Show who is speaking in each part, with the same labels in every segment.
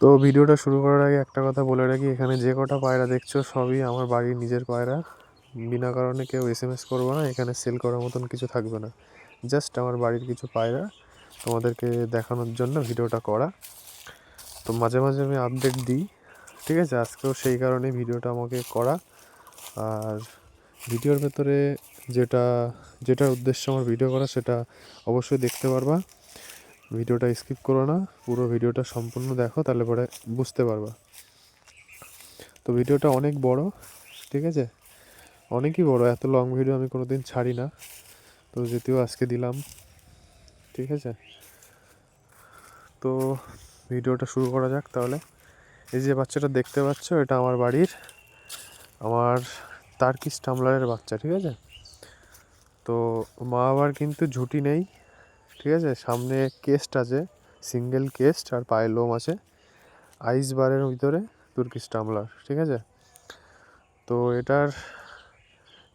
Speaker 1: তো ভিডিওটা শুরু করার আগে একটা কথা বলে রাখি, এখানে যে কটা পায়রা দেখছ সবই আমার বাড়ির নিজের পায়রা। বিনা কারণে কেউ এস এম এস করব না, এখানে সেল করার মতন কিছু থাকবে না। জাস্ট আমার বাড়ির কিছু পায়রা তোমাদেরকে দেখানোর জন্য ভিডিওটা করা। তো মাঝে মাঝে আমি আপডেট দিই, ঠিক আছে? আজকেও সেই কারণে ভিডিওটা আমাকে করা। আর ভিডিওর ভেতরে যেটা যেটা উদ্দেশ্য আমার ভিডিও করা, সেটা অবশ্যই দেখতে পারবা। ভিডিওটা স্কিপ করো না, পুরো ভিডিওটা সম্পূর্ণ দেখো, তাহলে পরে বুঝতে পারবা। তো ভিডিওটা অনেক বড়, ঠিক আছে? অনেকই বড়, এত লং ভিডিও আমি কোনো দিন ছাড়ি না। তো যদিও আজকে দিলাম, ঠিক আছে? তো ভিডিওটা শুরু করা যাক তাহলে। এই যে বাচ্চাটা দেখতে পাচ্ছ, এটা আমার বাড়ির, আমার তার্কিস টামলারের বাচ্চা, ঠিক আছে? তো মা আবার কিন্তু ঝুঁটি নেই ঠিক আছে? সামনে কেস্ট আছে সিঙ্গেল কেস্ট আর পায়ে লোম আছে। আইস বারের ভিতরে তুর্কিশ টামলার ঠিক আছে? তো এটার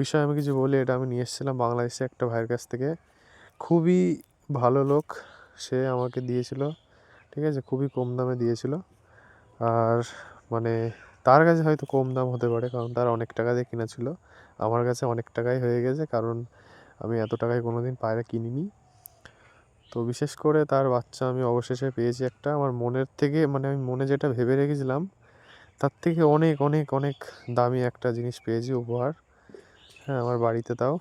Speaker 1: বিষয়ে আমি কিছু বলি, এটা আমি নিয়ে এসেছিলাম বাংলাদেশে একটা ভাইয়ের কাছ থেকে। খুবই ভালো লোক, সে আমাকে দিয়েছিল, ঠিক আছে? খুবই কম দামে দিয়েছিল। আর মানে তার কাছে হয়তো কম দাম হতে পারে, কারণ তার অনেক টাকা দিয়ে কিনা ছিল আমার কাছে অনেক টাকাই হয়ে গেছে, কারণ আমি এত টাকায় কোনো দিন পায়রা কিনিনি। তো বিশেষ করে তার বাচ্চা আমি অবশেষে পেয়েছি একটা। আমার মনের থেকে মানে আমি মনে যেটা ভেবে রেখেছিলাম, তার থেকে অনেক অনেক অনেক দামি একটা জিনিস পেয়েছি উপহার। হ্যাঁ আমার বাড়িতে তাও।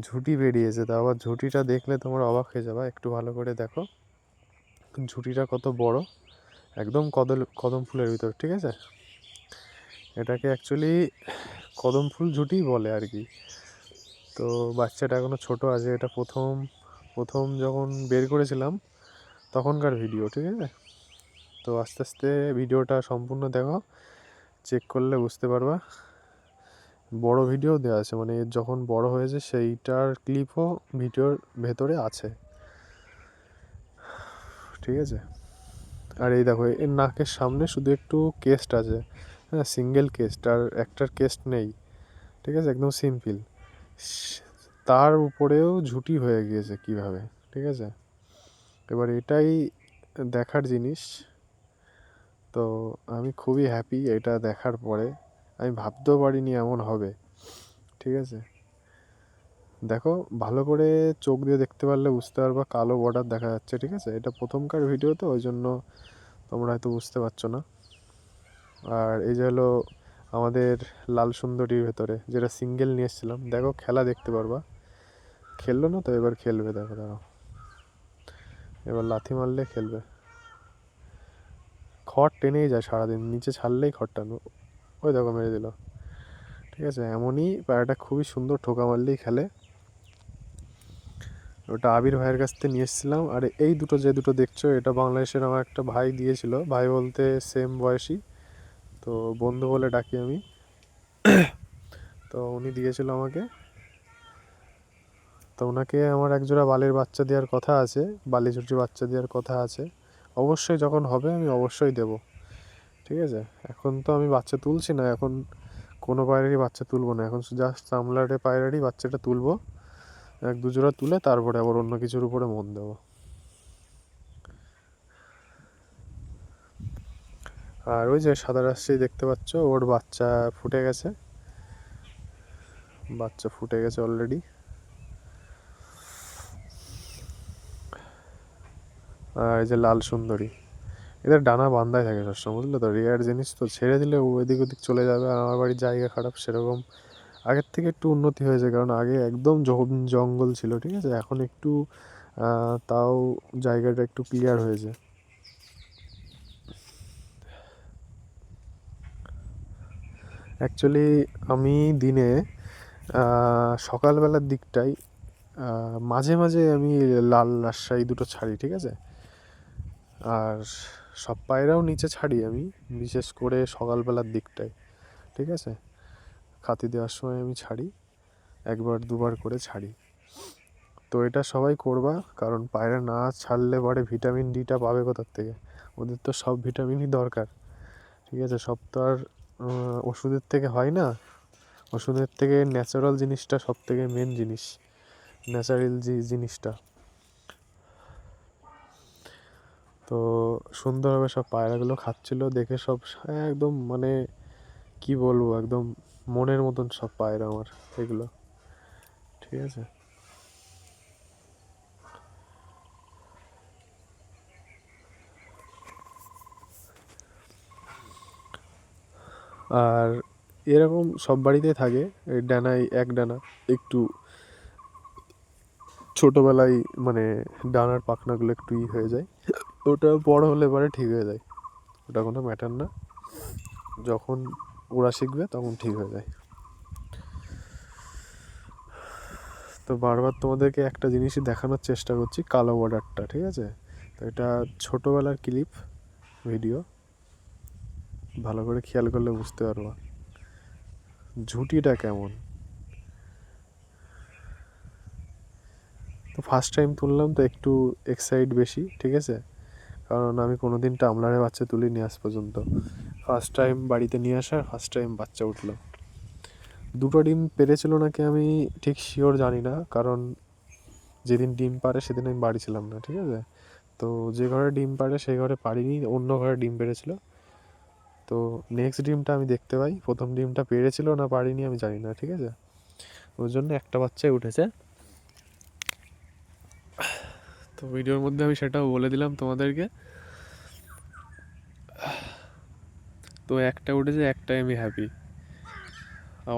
Speaker 1: ঝুঁটি বেরিয়েছে তাও। আবার ঝুঁটিটা দেখলে তোমার অবাক হয়ে যাবে। একটু ভালো করে দেখো। ঝুঁটিটা কত বড়। একদম কদল, কদম ফুলের ভিতর, ঠিক আছে? এটাকে অ্যাকচুয়ালি কদম ফুল ঝুঁটি বলে আর কি। তো বাচ্চাটা এখনও ছোট আছে। এটা প্রথম প্রথম যখন বের করেছিলাম, তখনকার ভিডিও ঠিক আছে? তো আস্তে আস্তে ভিডিওটা সম্পূর্ণ দেখো চেক করলে বুঝতে পারবা। বড় ভিডিও দেওয়া আছে মানে যখন বড় হয়েছে সেইটার ক্লিপও ভিডিওর ভেতরে আছে। ঠিক আছে? আর এই দেখো, এর নাকের সামনে শুধু একটু কেস্ট আছে হ্যাঁ সিঙ্গেল কেস্ট আর একটার কেস্ট নেই। ঠিক আছে? একদম সিম্পল তার উপরেও ঝুঁটি হয়ে গিয়েছে কীভাবে, ঠিক আছে? এবার এটাই দেখার জিনিস। তো আমি খুবই হ্যাপি এটা দেখার পরে। আমি ভাবতেও পারিনি এমন হবে, ঠিক আছে? দেখো, ভালো করে চোখ দিয়ে দেখতে পারলে বুঝতে পারবা কালো বর্ডার দেখা যাচ্ছে, ঠিক আছে? এটা প্রথমকার ভিডিও তো, ওই জন্য তোমরা হয়তো বুঝতে পারছ না। আর এই যে হলো আমাদের লাল সুন্দরীর ভেতরে, যেটা সিঙ্গেল নিয়ে এসেছিলাম, দেখো, খেলা দেখতে পারবা। খেললো না তো? এবার খেলবে, দেখো দেখো এবার লাথি মারলে খেলবে। খড় টেনেই যায় সারাদিন, নিচে ছাড়লেই খড় টানবে ওই দেখো, মেরে দিল। ঠিক আছে, এমনই পায়রাটা খুবই সুন্দর ঠোকা মারলেই খেলে। ওটা আবির ভাইয়ের কাছ থেকে নিয়ে এসেছিলাম। আর এই দুটো যে দুটো দেখছ, এটা বাংলাদেশের আমার একটা ভাই দিয়েছিল। ভাই বলতে সেম বয়সী। তো বন্ধু বলে ডাকি আমি। তো উনি দিয়েছিল আমাকে। তো ওনাকে আমার একজোড়া বালির বাচ্চা দেওয়ার কথা আছে, বালি ঝুটি বাচ্চা দেওয়ার কথা আছে। অবশ্যই যখন হবে আমি অবশ্যই দেব। ঠিক আছে? এখন তো আমি বাচ্চা তুলছি না, এখন কোনো পায়রারই বাচ্চা তুলবো না। এখন জাস্ট চামলাটে পায়রারই বাচ্চাটা তুলবো, এক দুজোড়া তুলে তারপরে আবার অন্য কিছুর উপরে মন দেবো। আর ওই যে সাদা রাশি দেখতে পাচ্ছ, ওর বাচ্চা ফুটে গেছে। বাচ্চা ফুটে গেছে অলরেডি এই যে লাল সুন্দরী, এদের ডানা বান্ধাই থাকে সবসময়, বুঝলে তো? রেয়ার জিনিস তো, ছেড়ে দিলে এদিক ওদিক চলে যাবে আর আমার বাড়ির জায়গা খারাপ সেরকম। আগের থেকে একটু উন্নতি হয়েছে, কারণ আগে একদম জঙ্গল ছিল, ঠিক আছে? এখন একটু তাও জায়গাটা একটু ক্লিয়ার হয়েছে। অ্যাকচুয়ালি আমি দিনে সকালবেলার দিকটাই মাঝে মাঝে আমি লাল রাজশাহী দুটো ছাড়ি, ঠিক আছে? আর সব পায়রাও নিচে ছাড়ি আমি, বিশেষ করে সকালবেলার দিকটায়, ঠিক আছে? খাতি দেওয়ার সময় আমি ছাড়ি, একবার দুবার করে ছাড়ি। তো এটা সবাই করবা, কারণ পায়রা না ছাড়লে পরে ভিটামিন ডিটা পাবে কোথার থেকে? ওদের তো সব ভিটামিনই দরকার, ঠিক আছে? সব তো আর ওষুধের থেকে হয় না। ওষুধের থেকে ন্যাচারাল জিনিসটা সব থেকে মেন জিনিস ন্যাচারাল জিনিসটা। তো সুন্দরভাবে সব পায়রাগুলো খাচ্ছিল, দেখে সব একদম মানে কি বলব, একদম মনের মতন সব পায়রা আমার এগুলো। ঠিক আছে? আর এরকম সব বাড়িতেই থাকে ডানায় এক ডানা, একটু ছোটোবেলায় মানে ডানার পাখনাগুলো একটু ই হয়ে যায়। ওটা বড় হলে পরে ঠিক হয়ে যায়। ওটা কোনো ম্যাটার না। যখন ওরা শিখবে তখন ঠিক হয়ে যায়। তো বারবার তোমাদেরকে একটা জিনিসই দেখানোর চেষ্টা করছি কালো বর্ডারটা ঠিক আছে? তো এটা ছোটোবেলার ক্লিপ ভিডিও ভালো করে খেয়াল করলে বুঝতে পারবা। ঝুঁটিটা কেমন? তো ফার্স্ট টাইম তুললাম তো একটু এক্সাইট বেশি, ঠিক আছে? কারণ আমি কোনো দিন টামলারে বাচ্চা তুলিনি আজ পর্যন্ত। ফার্স্ট টাইম বাড়িতে নিয়ে আসা ফার্স্ট টাইম বাচ্চা উঠল। দুটো ডিম পেরেছিল নাকি আমি ঠিক শিওর জানি না, কারণ যেদিন ডিম পারে সেদিন আমি বাড়ি ছিলাম না, ঠিক আছে? তো যে ঘরে ডিম পারে সেই ঘরে পারিনি, অন্য ঘরে ডিম পেরেছিল। তো নেক্সট ডিমটা আমি দেখতে পাই, প্রথম ডিমটা পেরেছিল না পারিনি আমি জানি না, ঠিক আছে? ওই জন্য একটা বাচ্চাই উঠেছে। তো ভিডিওর মধ্যে আমি সেটাও বলে দিলাম তোমাদেরকে। তো একটা উঠেছে, একটাই আমি হ্যাপি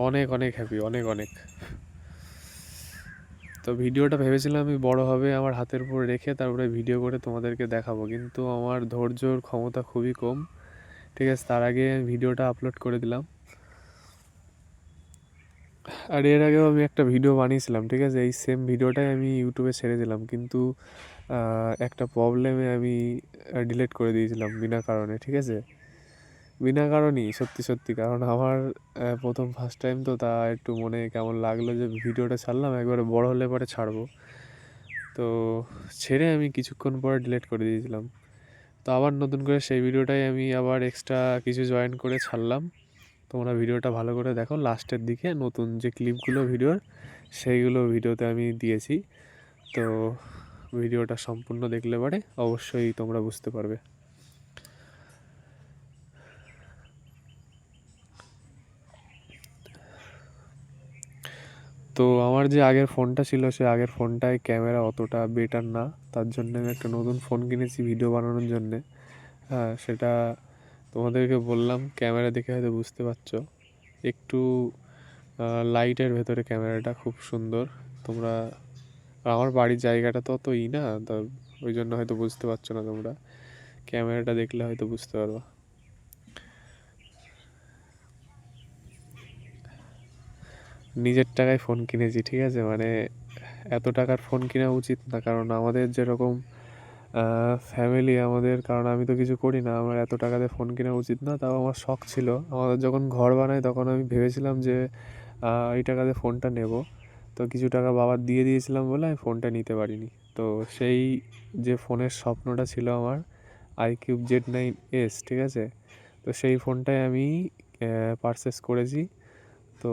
Speaker 1: অনেক অনেক হ্যাপি অনেক অনেক। তো ভিডিওটা ভেবেছিলাম আমি বড় হবে, আমার হাতের উপর রেখে তারপরে ভিডিও করে তোমাদেরকে দেখাবো, কিন্তু আমার ধৈর্যর ক্ষমতা খুবই কম। ঠিক আছে, তার আগে ভিডিওটা আপলোড করে দিলাম। আর এর আগেও আমি একটা ভিডিও বানিয়েছিলাম, ঠিক আছে? এই সেম ভিডিওটাই আমি ইউটিউবে ছেড়ে দিলাম, কিন্তু একটা প্রবলেমে আমি ডিলিট করে দিয়েছিলাম বিনা কারণে, ঠিক আছে? বিনা কারণেই, সত্যি সত্যি। কারণ আমার প্রথম ফার্স্ট টাইম তো তা একটু মনে কেমন লাগল যে ভিডিওটা ছাড়লাম, একবারে বড় হলে পরে ছাড়বো। তো ছেড়ে আমি কিছুক্ষণ পরে ডিলেট করে দিয়েছিলাম। তো আবার নতুন করে সেই ভিডিওটাই আমি আবার এক্সট্রা কিছু জয়েন করে ছাড়লাম। তোমরা ভিডিওটা ভালো করে দেখো লাস্টের দিকে নতুন যে ক্লিপগুলো ভিডিওর সেইগুলো ভিডিওতে আমি দিয়েছি। তো ভিডিওটা সম্পূর্ণ দেখলে পরে অবশ্যই তোমরা বুঝতে পারবে। তো আমার যে আগের ফোনটা ছিল, সে আগের ফোনটায় ক্যামেরা অতটা বেটার না। তার জন্য আমি একটা নতুন ফোন কিনেছি ভিডিও বানানোর জন্যে। হ্যাঁ সেটা তোমাদেরকে বললাম, ক্যামেরা দেখে হয়তো বুঝতে পারছ। একটু লাইটের ভেতরে ক্যামেরাটা খুব সুন্দর। তোমরা আমার বাড়ির জায়গাটা তো অত ই না, তো ওই জন্য হয়তো বুঝতে পারছ না তোমরা। ক্যামেরাটা দেখলে হয়তো বুঝতে পারবা। নিজের টাকায় ফোন কিনেছি, ঠিক আছে? মানে এত টাকার ফোন কেনা উচিত না, কারণ আমাদের যেরকম ফ্যামিলি আমাদের, কারণ আমি তো কিছু করি না, আমার এত টাকাতে ফোন কেনা উচিত না, তাও আমার শখ ছিল। আমাদের যখন ঘর বানাই, তখন আমি ভেবেছিলাম যে এই টাকাতে ফোনটা নেব। তো কিছু টাকা বাবার দিয়ে দিয়েছিলাম বলে আমি ফোনটা নিতে পারিনি। তো সেই যে ফোনের স্বপ্নটা ছিল আমার iQOO Z nine S ঠিক আছে? তো সেই ফোনটাই আমি পারচেস করেছি। তো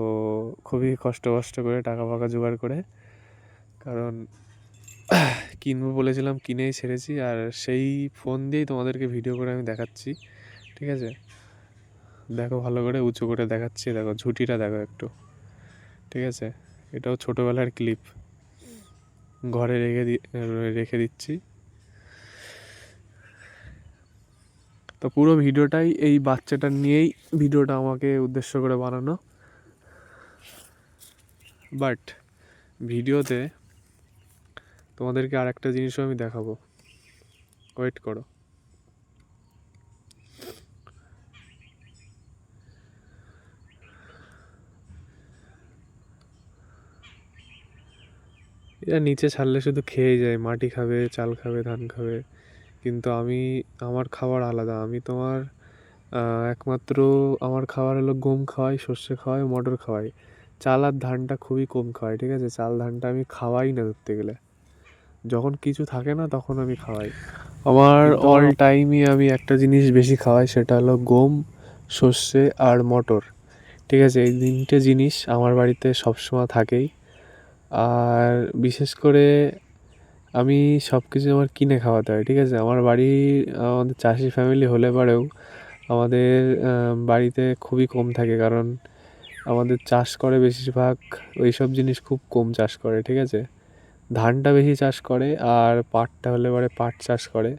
Speaker 1: খুবই কষ্ট কষ্ট করে, টাকা ফাকা জোগাড় করে। কারণ কিনবো বলেছিলাম, কিনেই ছেড়েছি। আর সেই ফোন দিয়েই তোমাদেরকে ভিডিও করে আমি দেখাচ্ছি, ঠিক আছে? দেখো ভালো করে, উঁচু করে দেখাচ্ছি। দেখো ঝুঁটিটা দেখো একটু, ঠিক আছে? এটাও ছোটোবেলার ক্লিপ। ঘরে রেখে রেখে দিচ্ছি। তো পুরো ভিডিওটাই এই বাচ্চাটা নিয়েই ভিডিওটা আমাকে উদ্দেশ্য করে বানানো। বাট ভিডিওতে তোমাদেরকে আর একটা জিনিসও আমি দেখাবো। ওয়েট করো। এরা নিচে ছাড়লে শুধু খেয়ে যায় মাটি খাবে চাল খাবে ধান খাবে। কিন্তু আমি আমার খাবার আলাদা। আমি তোমার একমাত্র আমার খাবার হলো গম খাওয়াই সর্ষে খাওয়াই মটর খাওয়াই। চাল আর ধানটা খুবই কম খাওয়াই ঠিক আছে? চাল ধানটা আমি খাওয়াই না ধরতে গেলে। যখন কিছু থাকে না তখন আমি খাওয়াই। আমার অল টাইমই আমি একটা জিনিস বেশি খাওয়াই সেটা হলো গম সর্ষে আর মটর। ঠিক আছে? এই তিনটে জিনিস আমার বাড়িতে সবসময় থাকেই। আর বিশেষ করে আমি সব কিছু আমার কিনে খাওয়াতে হয়, ঠিক আছে? আমার বাড়ি, আমাদের চাষি ফ্যামিলি হলে পরেও আমাদের বাড়িতে খুবই কম থাকে কারণ আমাদের চাষ করে বেশিরভাগ ওই সব জিনিস খুব কম চাষ করে, ঠিক আছে? ধানটা বেশি চাষ করে আর পাটটা হলে পরে পাট চাষ করে।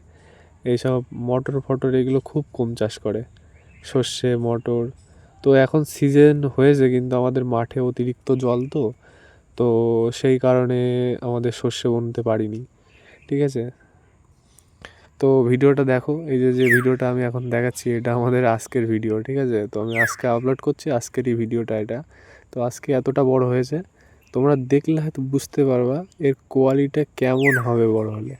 Speaker 1: এইসব মটর ফটর এগুলো খুব কম চাষ করে, সর্ষে, মটর। তো এখন সিজন হয়েছে কিন্তু আমাদের মাঠে অতিরিক্ত জল তো তো সেই কারণে আমাদের শস্য বুনতে পারিনি, ঠিক আছে? তো ভিডিওটা দেখো, এই যে যে ভিডিওটা আমি এখন দেখাচ্ছি, এটা আমাদের আজকের ভিডিও, ঠিক আছে? তো আমি আজকে আপলোড করছি আজকেরই ভিডিওটা এটা। তো আজকে এতটা বড় হয়েছে, তোমরা দেখলে হয়তো বুঝতে পারবা এর কোয়ালিটা কেমন হবে বড় হলে।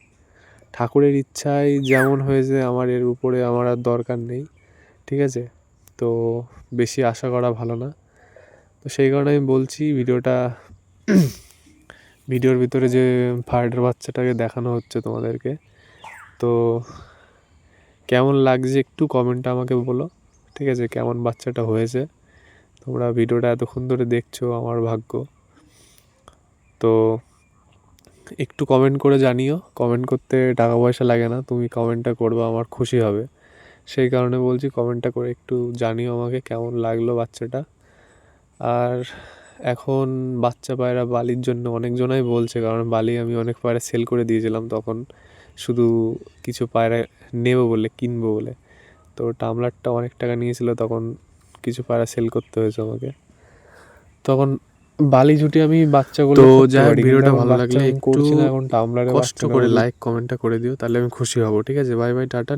Speaker 1: ঠাকুরের ইচ্ছায় যেমন হয়েছে, আমার এর উপরে আমার আর দরকার নেই, ঠিক আছে? তো বেশি আশা করা ভালো না। তো সেই কারণে আমি বলছি, ভিডিওটা ভিডিওর ভিতরে যে ফার্ডের বাচ্চাটাকে দেখানো হচ্ছে তোমাদেরকে, তো কেমন লাগছে একটু কমেন্টটা আমাকে বলো, ঠিক আছে? কেমন বাচ্চাটা হয়েছে? তোমরা ভিডিওটা এতক্ষণ ধরে দেখছ, আমার ভাগ্য। তো একটু কমেন্ট করে জানিও। কমেন্ট করতে টাকা পয়সা লাগে না, তুমি কমেন্টটা করবে, আমার খুশি হবে। সেই কারণে বলছি কমেন্টটা করে একটু জানিও আমাকে কেমন লাগল বাচ্চাটা। আর এখন বাচ্চা পায়রা বালির জন্য অনেকজনাই বলছে কারণ বালি আমি অনেক পায়রা সেল করে দিয়েছিলাম তখন। শুধু কিছু পায়রা নেব বলে কিনবো বলে। তো টামলারটা অনেক টাকা নিয়েছিল তখন কিছু পায়রা সেল করতে হয়েছে আমাকে। তখন বালি জুটি আমি বাচ্চাগুলো
Speaker 2: তো যাই ভিডিওটা ভালো লাগলে একটু
Speaker 1: এখন টামলারে
Speaker 2: কষ্ট করে লাইক কমেন্টটা করে দিও তাহলে আমি খুশি হব ঠিক আছে? Bye bye tata